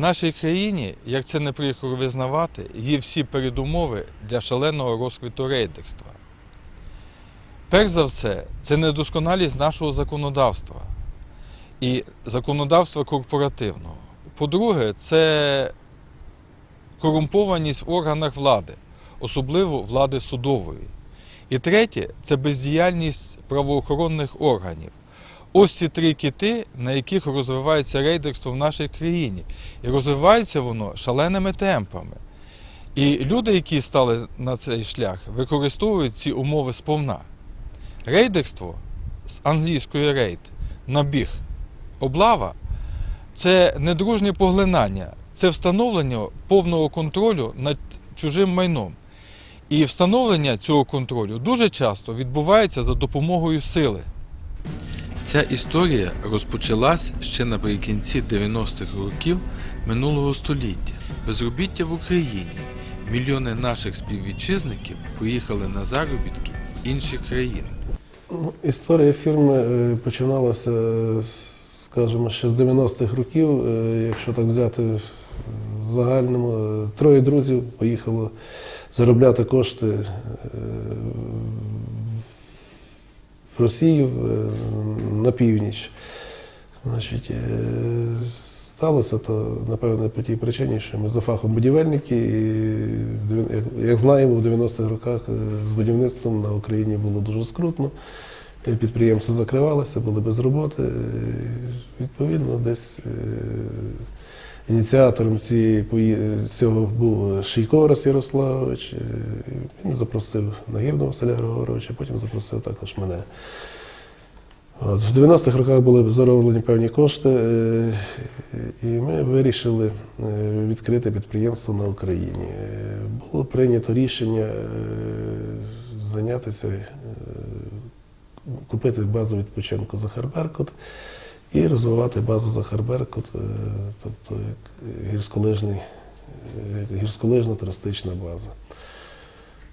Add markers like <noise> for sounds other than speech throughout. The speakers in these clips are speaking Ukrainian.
нашій країні, як це не прикро визнавати, є всі передумови для шаленого розквіту рейдерства. Перш за все, це недосконалість нашого законодавства і законодавства корпоративного. По-друге, це корумпованість в органах влади, особливо влади судової. І третє це бездіяльність правоохоронних органів. Ось ці три кити, на яких розвивається рейдерство в нашій країні. І розвивається воно шаленими темпами. І люди, які стали на цей шлях, використовують ці умови сповна. Рейдерство з англійської рейд, набіг, облава це недружнє поглинання, це встановлення повного контролю над чужим майном. І встановлення цього контролю дуже часто відбувається за допомогою сили. Ця історія розпочалась ще наприкінці 90-х років минулого століття. Безробіття в Україні. Мільйони наших співвітчизників поїхали на заробітки в інші країни. Ну, Історія фірми е, починалася, е, скажімо, ще з 90-х років. Е, Якщо так взяти в загальному, троє друзів поїхало заробляти кошти в Росію на північ. Значить, е, сталося то, напевно, по тій причині, що ми за фахом будівельники, і, як- знаємо, в 90-х роках е, з будівництвом на Україні було дуже скрутно. Е, Підприємства закривалися, були без роботи. Відповідно, десь ініціатором цієї цього був Шийко Ярославович. Він запросив Нагірного Василя Григоровича, потім запросив також мене. В 90-х роках були зароблені певні кошти, е, і ми вирішили е, відкрити підприємство на Україні. Е, Було прийнято рішення зайнятися, купити базу відпочинку Захарберкут і розвивати базу Захарберкут, тобто гірськолижна туристична база.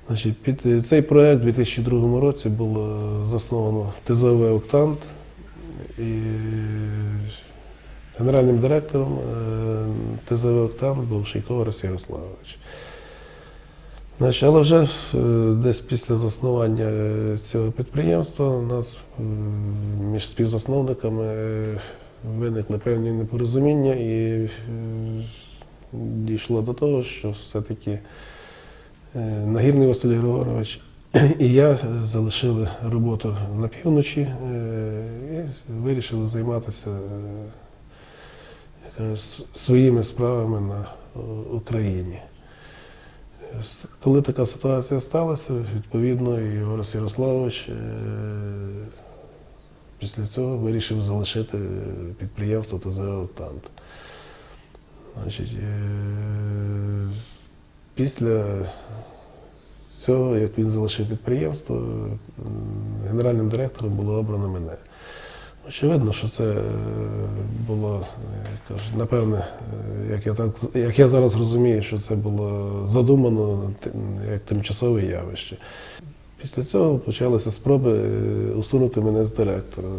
Значить, під е, цей проект у 2002 році було засновано ТЗВ Октант і генеральним директором е, ТЗВ Октант був Шийко Орес Ярославович. Значить, але вже е, десь після заснування е, цього підприємства у нас е, між співзасновниками е, виникли певні непорозуміння і е, дійшло до того, що все-таки Е, Нагірний Василь Григорович <clears throat> і я залишили роботу на півночі е, і вирішили займатися е, своїми справами на е, Україні. Е, Коли така ситуація сталася, відповідно, і Ярославович е, після цього вирішив залишити е, підприємство ТЗ «Октант». Значить, е, після цього, як він залишив підприємство, генеральним директором було обрано мене. Очевидно, що це е, було, е, напевне, е, як я, так, як я зараз розумію, що це було задумано як тимчасове явище. Після цього почалися спроби е, усунути мене з директора. Е,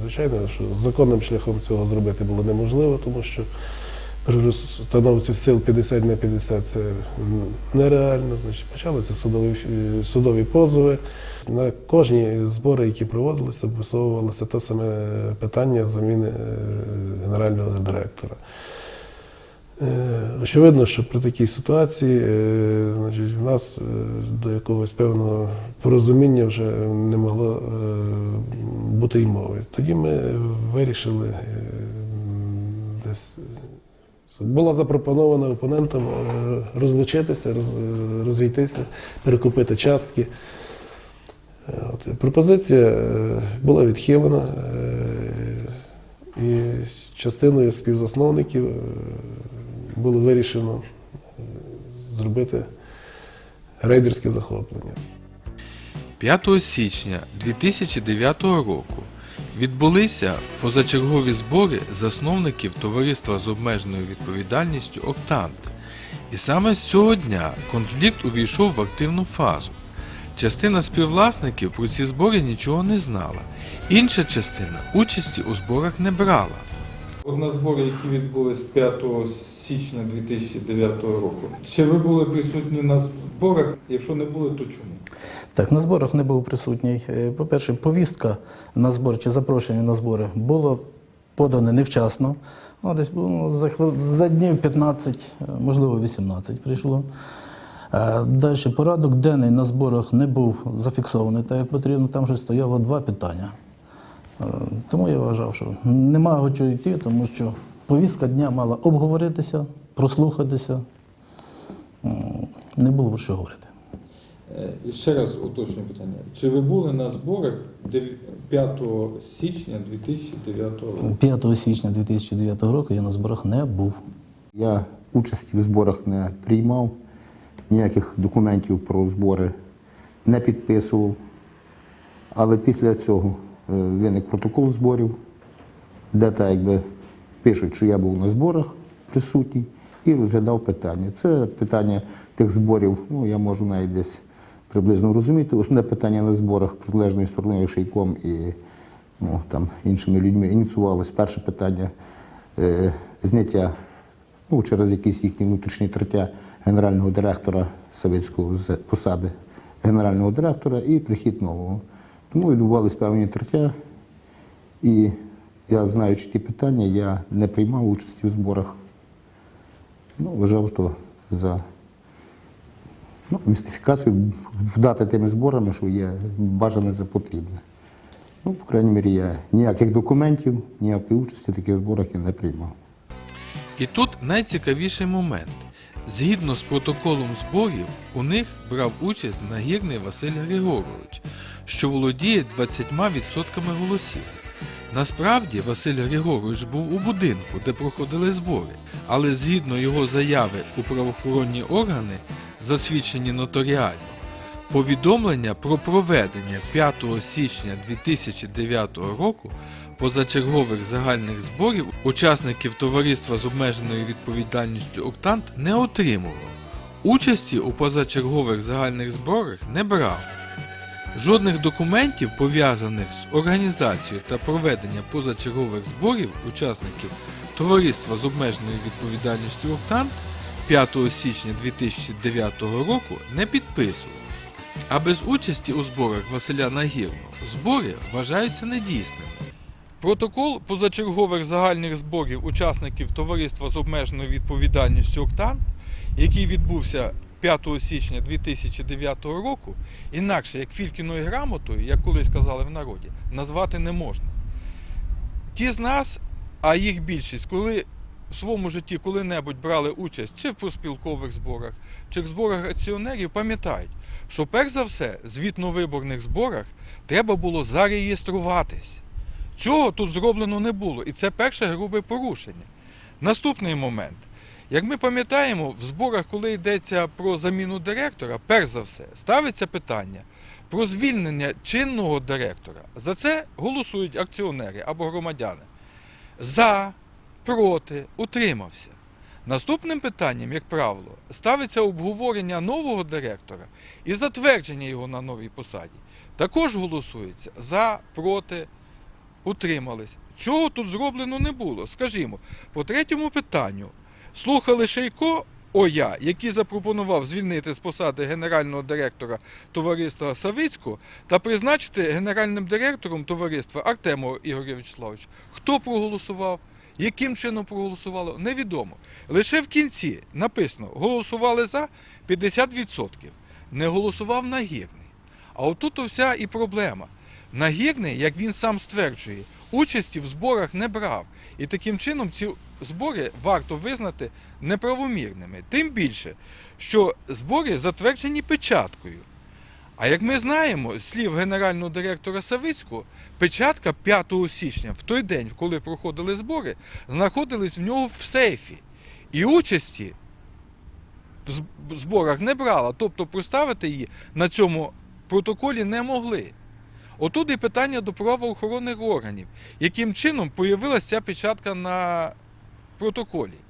Звичайно, що законним шляхом цього зробити було неможливо, тому що розстановці сил 50 на 50 це нереально. Значить, почалися судові, е, судові позови. На кожні збори, які проводилися, висовувалося те саме питання заміни е, генерального директора. Е, Очевидно, що при такій ситуації значить, в нас до якогось певного порозуміння вже не могло бути й мови. Тоді ми вирішили. Була запропонована опонентам е, розлучитися, е, розійтися, перекупити частки. Е, От, пропозиція була відхилена, і частиною співзасновників було вирішено зробити рейдерське захоплення. 5 січня 2009 року відбулися позачергові збори засновників товариства з обмеженою відповідальністю Октант. І саме з цього дня конфлікт увійшов в активну фазу. Частина співвласників про ці збори нічого не знала, інша частина участі у зборах не брала. От на збори, які відбулись 5 січня 2009 року. Чи ви були присутні на зборах? Якщо не були, то чому? Так, на зборах не був присутній. Е, По-перше, повістка на збор чи запрошення на збори було подане невчасно. Воно десь було за, хвил- за днів 15, е, можливо, 18 прийшло. Далі порядок денний на зборах не був зафіксований так, як потрібно. Там вже стояло два питання. Е, Тому я вважав, що немає чого йти, тому що повістка дня мала обговоритися, прослухатися. Не було про що говорити. Е, Ще раз уточнюю питання. Чи ви були на зборах 5 січня 2009 року? 5 січня 2009 року я на зборах не був. Я участі в зборах не приймав, ніяких документів про збори не підписував. Але після цього е, виник протокол зборів, де так якби пишуть, що я був на зборах присутній і розглядав питання. Це питання тих зборів, ну я можу навіть десь приблизно розуміти. Основне питання на зборах протилежною стороною Шейком і ну, там, іншими людьми ініціювалось. Перше питання е, зняття ну, через якісь їхні внутрішні тертя генерального директора Савицького з посади генерального директора і прихід нового. Тому відбувалися певні тертя, і я, знаючи ті питання, я не приймав участі в зборах. Ну, вважав, що за ну, містифікацію вдати тими зборами, що є бажане за потрібне. Ну, по крайній мірі, я ніяких документів, ніякої участі в таких зборах я не приймав. І тут найцікавіший момент. Згідно з протоколом зборів, у них брав участь нагірний Василь Григорович, що володіє 20% голосів. Насправді Василь Григорович був у будинку, де проходили збори, але згідно його заяви у правоохоронні органи, засвідчені нотаріально, повідомлення про проведення 5 січня 2009 року позачергових загальних зборів учасників товариства з обмеженою відповідальністю Октант не отримував. Участі у позачергових загальних зборах не брав. Жодних документів, пов'язаних з організацією та проведенням позачергових зборів учасників товариства з обмеженою відповідальністю Октант 5 січня 2009 року не підписував. А без участі у зборах Василя Нагірного збори вважаються недійсними. Протокол позачергових загальних зборів учасників товариства з обмеженою відповідальністю Октан, який відбувся 5 січня 2009 року, інакше як Фількіною грамотою, як колись казали в народі, назвати не можна. Ті з нас, а їх більшість, коли в своєму житті коли-небудь брали участь чи в проспілкових зборах, чи в зборах акціонерів, пам'ятають, що перш за все, звітно-виборних зборах треба було зареєструватись. Цього тут зроблено не було, і це перше грубе порушення. Наступний момент. Як ми пам'ятаємо, в зборах, коли йдеться про заміну директора, перш за все ставиться питання про звільнення чинного директора. За це голосують акціонери або громадяни. За, проти, утримався. Наступним питанням, як правило, ставиться обговорення нового директора і затвердження його на новій посаді. Також голосується за, проти, утримались. Цього тут зроблено не було. Скажімо, по третьому питанню слухали Шейко ОЯ, який запропонував звільнити з посади генерального директора товариства Савицького та призначити генеральним директором товариства Артемова Ігоря Вячеславовича. Хто проголосував? Яким чином проголосувало, невідомо. Лише в кінці написано: голосували за 50%. Не голосував нагірний. А отут вся і проблема. Нагірний, як він сам стверджує, участі в зборах не брав. І таким чином ці збори варто визнати неправомірними. Тим більше, що збори затверджені печаткою. А як ми знаємо, з слів генерального директора Савицького, печатка 5 січня, в той день, коли проходили збори, знаходилась в нього в сейфі. І участі в зборах не брала, тобто проставити її на цьому протоколі не могли. Отут і питання до правоохоронних органів, яким чином появилася ця печатка на протоколі.